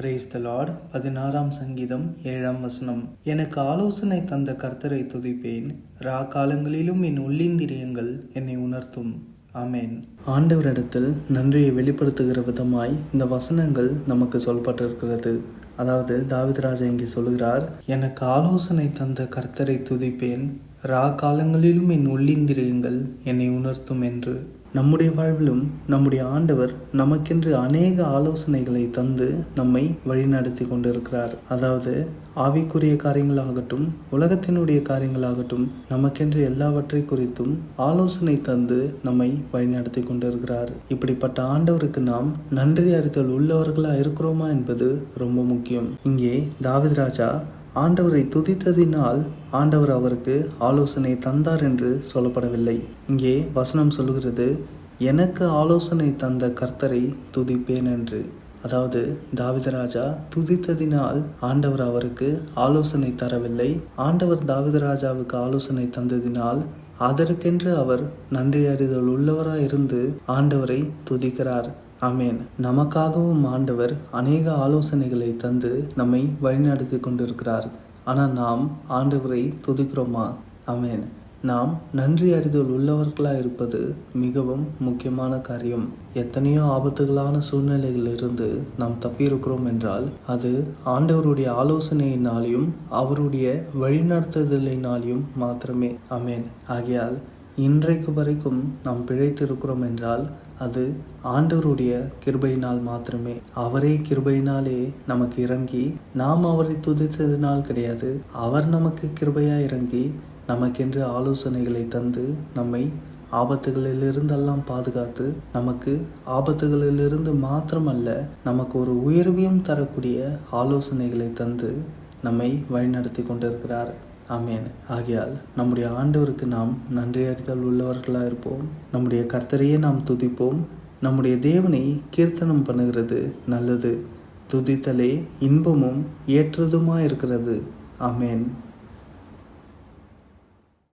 Praise the Lord பதினாறாம் சங்கீதம் ஏழாம் வசனம். எனக்கு ஆலோசனை தந்த கர்த்தரை துதிப்பேன். ரா காலங்களிலும் என் உள்ளிந்திரியங்கள் என்னை உணர்த்தும். ஆமேன். ஆண்டவரிடத்தில் நன்றியை வெளிப்படுத்துகிற விதமாய் இந்த வசனங்கள் நமக்கு சொல்லப்பட்டிருக்கிறது. அதாவது தாவிதராஜா இங்கே சொல்கிறார் எனக்கு ஆலோசனை தந்த கர்த்தரை துதிப்பேன். ரா காலங்களிலும் என் உள்ளிந்திரியங்கள் என்னை உணர்த்தும் என்று. நம்முடைய வாழ்விலும் நம்முடைய ஆண்டவர் நமக்கென்று அநேக ஆலோசனைகளை தந்து நம்மை வழிநடத்தி கொண்டிருக்கிறார். அதாவது ஆவிக்குரிய காரியங்களாகட்டும் உலகத்தினுடைய காரியங்களாகட்டும் நமக்கென்று எல்லாவற்றை குறித்தும் ஆலோசனை தந்து நம்மை வழிநடத்தி கொண்டிருக்கிறார். இப்படிப்பட்ட ஆண்டவருக்கு நாம் நன்றி அறிதல் உள்ளவர்களாக இருக்கிறோமா என்பது ரொம்ப முக்கியம். இங்கே தாவித் ராஜா ஆண்டவரை துதித்ததினால் ஆண்டவர் அவருக்கு ஆலோசனை தந்தார் என்று சொல்லப்படவில்லை. இங்கே வசனம் சொல்லுகிறது எனக்கு ஆலோசனை தந்த கர்த்தரை துதிப்பேன் என்று. அதாவது தாவிதராஜா துதித்ததினால் ஆண்டவர் அவருக்கு ஆலோசனை தரவில்லை. ஆண்டவர் தாவிதராஜாவுக்கு ஆலோசனை தந்ததினால் அதற்கென்று அவர் நன்றி அறிதல் உள்ளவராய் இருந்து ஆண்டவரை துதிக்கிறார். ஆமேன். நமக்காகவும் ஆண்டவர் அநேக ஆலோசனைகளை தந்து நம்மை வழிநடத்தி கொண்டிருக்கிறார். ஆனால் நாம் ஆண்டவரை துதிக்கிறோமா? ஆமேன். நாம் நன்றி அறிதல் உள்ளவர்களாக இருப்பது மிகவும் முக்கியமான காரியம். எத்தனையோ ஆபத்துகளான சூழ்நிலைகளிலிருந்து நாம் தப்பியிருக்கிறோம் என்றால் அது ஆண்டவருடைய ஆலோசனையினாலையும் அவருடைய வழிநடத்துதலினாலையும் மாத்திரமே. அமேன் ஆகையால் இன்றைக்கு வரைக்கும் நாம் பிழைத்திருக்கிறோம் என்றால் அது ஆண்டவருடைய கிருபையினால் மாத்திரமே. அவரே கிருபையினாலே நமக்கு இறங்கி நாம் அவரை துதித்ததினால் கிடையாது. அவர் நமக்கு கிருபையா இறங்கி நமக்கென்று ஆலோசனைகளை தந்து நம்மை ஆபத்துகளிலிருந்தெல்லாம் பாதுகாத்து நமக்கு ஆபத்துகளிலிருந்து மாத்திரமல்ல நமக்கு ஒரு உயர்வையும் தரக்கூடிய ஆலோசனைகளை தந்து நம்மை வழிநடத்தி கொண்டிருக்கிறார். ஆமேன். ஆகையால் நம்முடைய ஆண்டவருக்கு நாம் நன்றி அறிதல் உள்ளவர்களாக இருப்போம். நம்முடைய கர்த்தரையே நாம் துதிப்போம். நம்முடைய தேவனை கீர்த்தனம் பண்ணுகிறது நல்லது. துதித்தலே இன்பமும் ஏற்றதுமாக இருக்கிறது. ஆமேன்.